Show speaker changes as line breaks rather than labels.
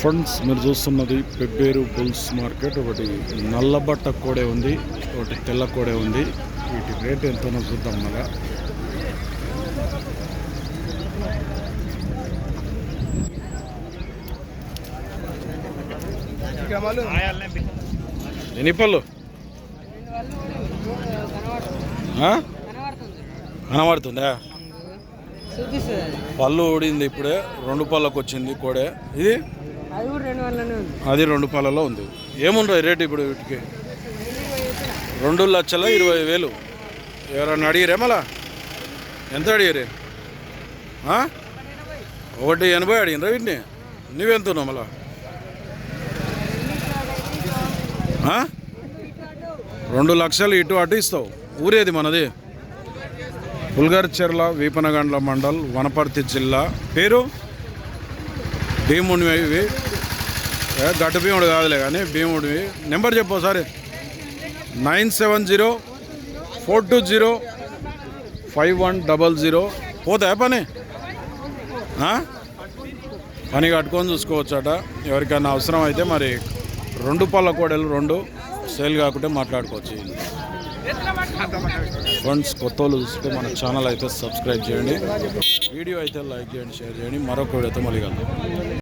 Friends మీరు చూస్తున్నది Pebbair bulls market. ఒకటి నల్లబట్ట కోడే ఉంది ఒకటి తెల్ల కోడే ఉంది. వీటి రేట్ ఎంతనో చూద్దాం మళ్ళా. ఎన్ని పళ్ళు? కనబడుతుందా? పళ్ళు ఊడింది ఇప్పుడే రెండు పళ్ళకు వచ్చింది కోడే. ఇది?
అది రెండు పాలలో ఉంది.
అది రేటు ఇప్పుడు వీటికి? రెండు లక్షల ఇరవై వేలు. ఎవరన్నా అడిగిరే మళ్ళా? ఎంత అడిగిరే ఒకటి ఎనభై అడిగినరా వీటిని? నువ్వెంత ఉన్నావు మళ్ళా రెండు లక్షలు ఇటు అటు ఇస్తావు. ఊరేది మనది? పుల్గర్చెర్ల వీపనగండ్ల మండల్ వనపర్తి జిల్లా. పేరు? భీమునివి ఇవి. ఏ, గడ్డ భీముడు కాదులే కానీ భీముడివి నెంబర్ చెప్పు ఒకసారి. Nine seven zero four two zero five one double zero. పోతే పని? పని కట్టుకొని చూసుకోవచ్చట. ఎవరికైనా అవసరం అయితే మరి రెండు పళ్ళ కోడలు రెండు సేల్ కాకుంటే మాట్లాడుకోవచ్చు. ఫ్రెండ్స్ కొత్త వాళ్ళు చూస్తే మన ఛానల్ అయితే సబ్స్క్రైబ్ చేయండి. వీడియో అయితే లైక్ చేయండి షేర్ చేయండి. మరొక వీడియోతో మళ్ళీ